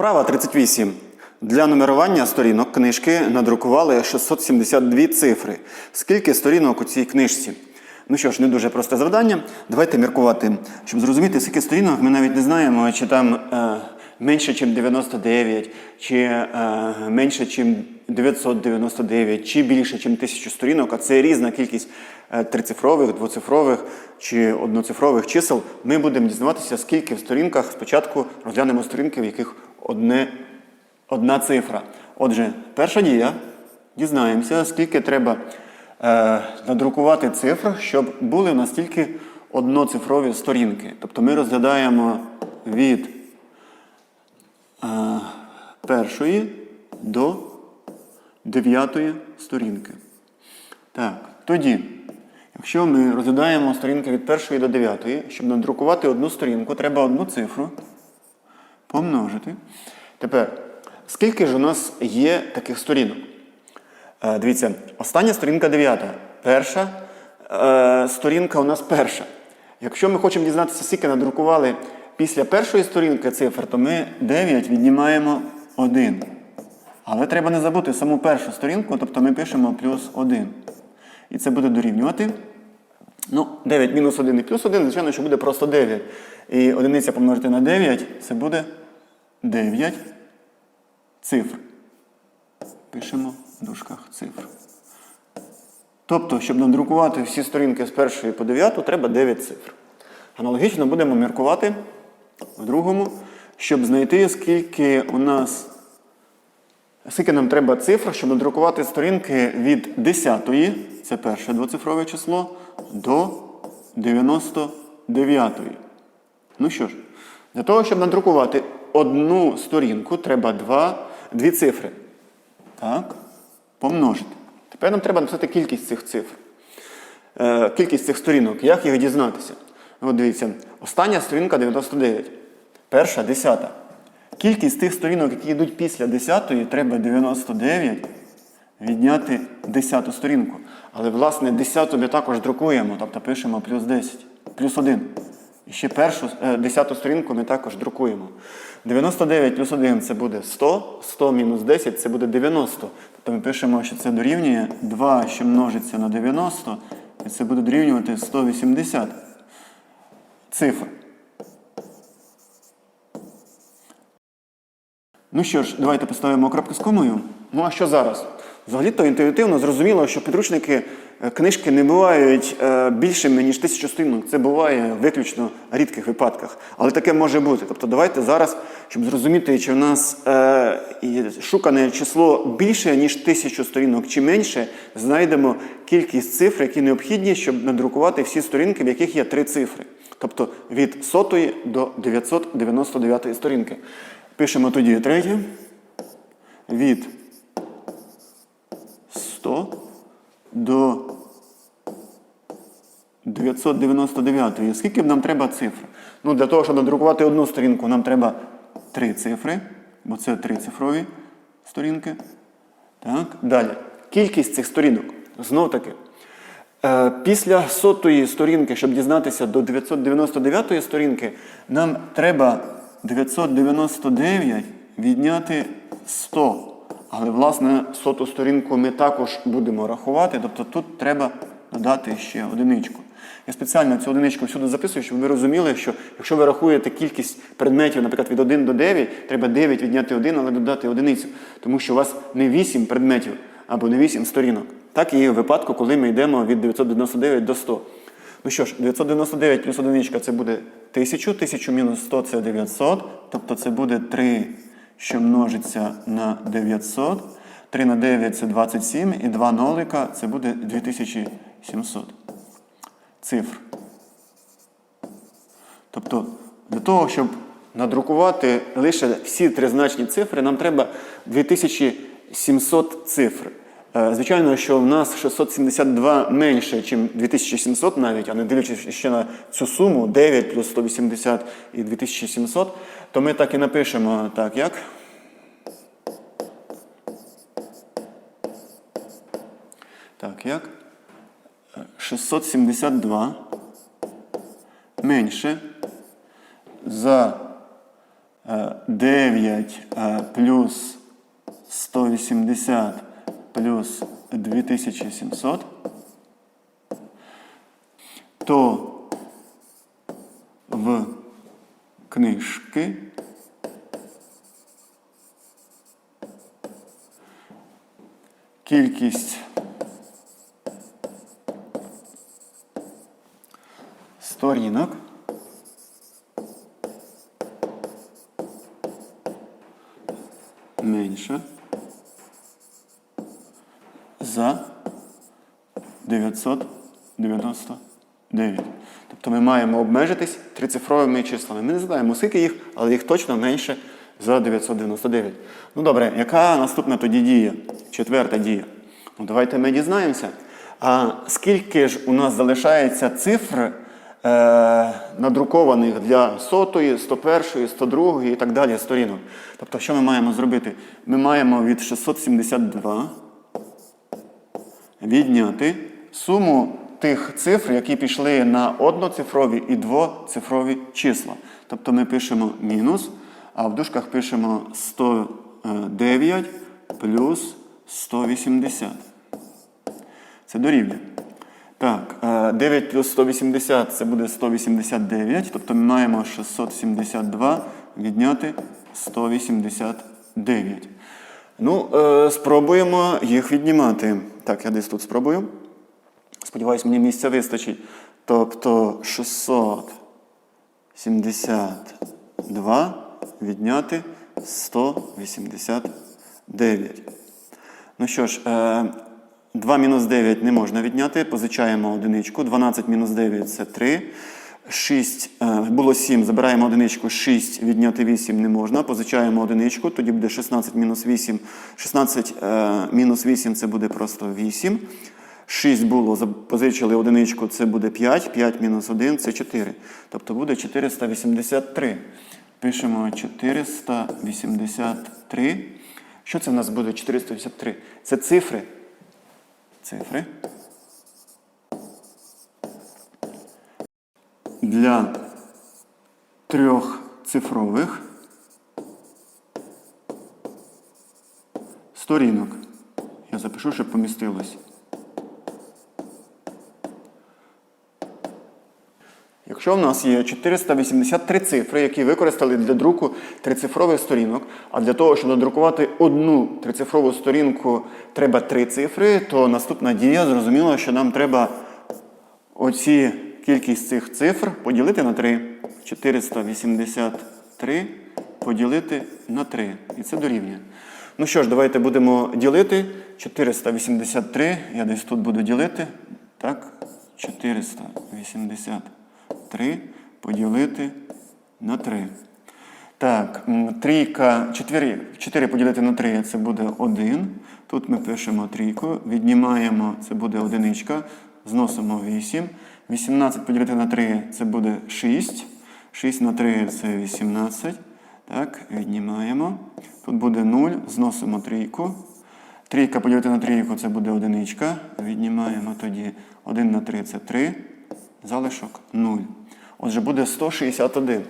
Вправа 38. Для нумерування сторінок книжки надрукували 672 цифри. Скільки сторінок у цій книжці? Ну що ж, не дуже просте завдання. Давайте міркувати. Щоб зрозуміти, скільки сторінок, ми навіть не знаємо, чи там е, менше, ніж 99, чи е, менше, ніж 999, чи більше, ніж 1000 сторінок, а це різна кількість е, трицифрових, двоцифрових чи одноцифрових чисел. Ми будемо дізнаватися, скільки в сторінках спочатку розглянемо сторінки, в яких одне одна цифра. Отже, перша дія. Дізнаємося, скільки треба е, надрукувати цифр, щоб були настільки одноцифрові сторінки. Тобто ми розглядаємо від е, першої до дев'ятої сторінки. Так, тоді, якщо ми розглядаємо сторінки від першої до дев'ятої, щоб надрукувати одну сторінку, треба одну цифру помножити. Тепер, скільки ж у нас є таких сторінок? Е, дивіться, остання сторінка дев'ята. Перша е, сторінка у нас перша. Якщо ми хочемо дізнатися, скільки надрукували після першої сторінки цифр, то ми 9 віднімаємо 1. Але треба не забути саму першу сторінку, тобто ми пишемо плюс 1. І це буде дорівнювати. Ну, 9 мінус 1 і плюс 1, звичайно, що буде просто 9. І одиниця помножити на 9, це буде 9 цифр. Пишемо в дужках цифр. Тобто, щоб надрукувати всі сторінки з першої по 9, треба 9 цифр. Аналогічно будемо міркувати в другому, щоб знайти, скільки у нас, скільки нам треба цифр, щоб надрукувати сторінки від 10, це перше двоцифрове число, до 99. Ну що ж, для того, щоб надрукувати одну сторінку, треба два, дві цифри. Так, помножити. Тепер нам треба написати кількість цих цифр. Е, кількість цих сторінок. Як їх дізнатися? От дивіться, остання сторінка 99. Перша 10. Кількість тих сторінок, які йдуть після 10, треба 99 відняти 10 сторінку. Але, власне, 10 ми також друкуємо, тобто пишемо плюс 10, плюс 1. Ще першу, е, 10 сторінку ми також друкуємо. 99 плюс 1 це буде 100, 100 мінус 10 це буде 90. Тобто ми пишемо, що це дорівнює 2, що множиться на 90, і це буде дорівнювати 180 цифр. Ну що ж, давайте поставимо крапку з комою. Ну а що зараз? Взагалі-то інтуїтивно зрозуміло, що підручники е, книжки не бувають е, більшими, ніж тисячу сторінок. Це буває виключно в рідких випадках. Але таке може бути. Тобто давайте зараз, щоб зрозуміти, чи в нас е, шукане число більше, ніж тисячу сторінок, чи менше, знайдемо кількість цифр, які необхідні, щоб надрукувати всі сторінки, в яких є три цифри. Тобто від 100 до 999 сторінки. Пишемо тоді третє. Від 100 до 999. Скільки б нам треба цифр? Ну, для того, щоб надрукувати одну сторінку, нам треба три цифри, бо це трицифрові сторінки. Так, далі. Кількість цих сторінок. Знов таки. Е, Після сотої сторінки, щоб дізнатися до 999 сторінки, нам треба 999 відняти 100. Але, власне, соту сторінку ми також будемо рахувати, тобто тут треба додати ще одиничку. Я спеціально цю одиничку всюди записую, щоб ви розуміли, що якщо ви рахуєте кількість предметів, наприклад, від 1 до 9, треба 9 відняти 1, але додати одиницю. Тому що у вас не 8 предметів або не 8 сторінок. Так і в випадку, коли ми йдемо від 999 до 100. Ну що ж, 999 плюс одиничка це буде 1000, 1000 мінус 100 це 900, тобто це буде 3, що множиться на 900. 3 на 9 це 27, і 2 нолика це буде 2700 цифр. Тобто, для того, щоб надрукувати лише всі тризначні цифри, нам треба 2700 цифр. Е, Звичайно, що в нас 672 менше, ніж 2700 навіть, а не дивлячись ще на цю суму 9 плюс 180 і 2700, то ми так і напишемо так, як? Так, як? Е, 672 менше за е, 9 е, плюс 180 плюс 2700, то в книжки кількість сторінок менша за 999. Тобто ми маємо обмежитись трицифровими числами. Ми не знаємо, скільки їх, але їх точно менше за 999. Ну добре, яка наступна тоді дія? Четверта дія. Ну давайте ми дізнаємося. А скільки ж у нас залишається цифр е, надрукованих для сотої, 101, 102 і так далі сторінок? Тобто, що ми маємо зробити? Ми маємо від 672 відняти суму тих цифр, які пішли на одноцифрові і двоцифрові числа. Тобто ми пишемо мінус, а в дужках пишемо 109 плюс 180. Це дорівнює. Так, е, 9 плюс 180 це буде 189, тобто ми маємо 672 відняти 189. Ну, е, спробуємо їх віднімати. Так, я десь тут спробую. Сподіваюсь, мені місця вистачить. Тобто 672 відняти 189. Ну що ж, е, 2 мінус 9 не можна відняти, позичаємо одиничку. 12 мінус 9 це 3. 6, е, було 7, забираємо одиничку, 6 відняти 8 не можна, позичаємо одиничку, тоді буде 16 мінус 8. 16 е, мінус 8 це буде просто 8. 6 було, за- позичили одиничку, це буде 5. 5 мінус 1 це 4. Тобто буде 483. Пишемо 483. Що це в нас буде 483? Це цифри. Цифри. Для трьохцифрових сторінок. Я запишу, щоб помістилось. Якщо в нас є 483 цифри, які використали для друку трицифрових сторінок, а для того, щоб надрукувати одну трицифрову сторінку, треба три цифри, то наступна дія зрозуміло, що нам треба оці кількість цих цифр поділити на 3. 483 поділити на 3. І це дорівнює. Ну що ж, давайте будемо ділити. 483. Я десь тут буду ділити. Так, 483 поділити на 3. Так, трійка, 4, 4 поділити на 3 це буде 1. Тут ми пишемо трійку, віднімаємо, це буде одиничка, зносимо 8. 18 поділити на 3 це буде 6. 6 на 3 це 18. Так, віднімаємо. Тут буде 0, зносимо трійку. Трійка поділити на трійку це буде одиничка. Віднімаємо тоді 1 на 3 це 3. Залишок 0. Отже, буде 161.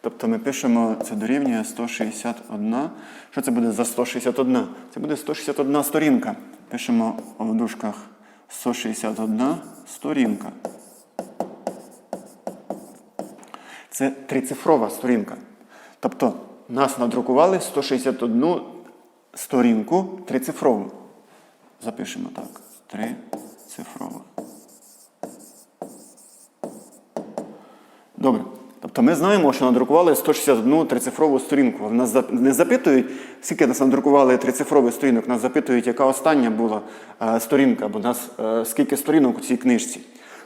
Тобто ми пишемо, це дорівнює 161. Що це буде за 161? Це буде 161 сторінка. Пишемо в дужках 161 сторінка. Це трицифрова сторінка. Тобто нас надрукували 161 сторінку трицифрову. Запишемо так. Трицифрова. Добре. Тобто ми знаємо, що надрукували 161 трицифрову сторінку. Нас не запитують, скільки нас надрукували трицифрових сторінок, нас запитують, яка остання була е, сторінка, бо нас е, скільки сторінок у цій книжці.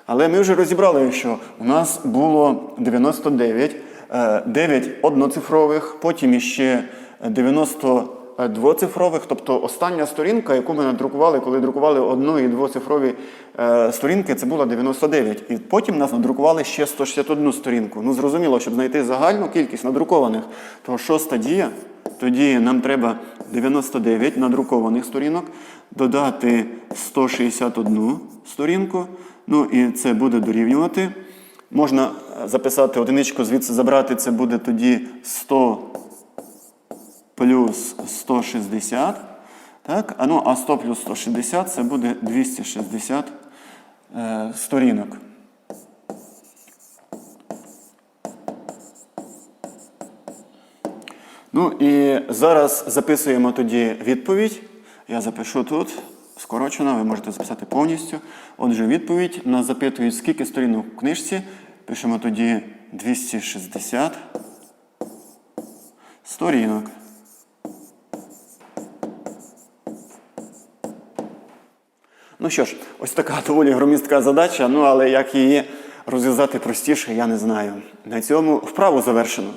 Але ми вже розібрали, що у нас було 99, е, 9 одноцифрових, потім іще 90 двоцифрових, тобто остання сторінка, яку ми надрукували, коли друкували одно- і двоцифрові е, сторінки, це було 99. І потім нас надрукували ще 161 сторінку. Ну, зрозуміло, щоб знайти загальну кількість надрукованих, то шоста дія, тоді нам треба 99 надрукованих сторінок, додати 161 сторінку, ну і це буде дорівнювати. Можна е, записати одиничку, звідси забрати, це буде тоді 100 плюс 160. Так? А, ну, а 100 плюс 160 це буде 260 е, сторінок. Ну і зараз записуємо тоді відповідь. Я запишу тут скорочено, ви можете записати повністю. Отже, відповідь нас запитують, скільки сторінок в книжці. Пишемо тоді 260 сторінок. Ну що ж, ось така доволі громістка задача, ну але як її розв'язати простіше, я не знаю. На цьому вправу завершено.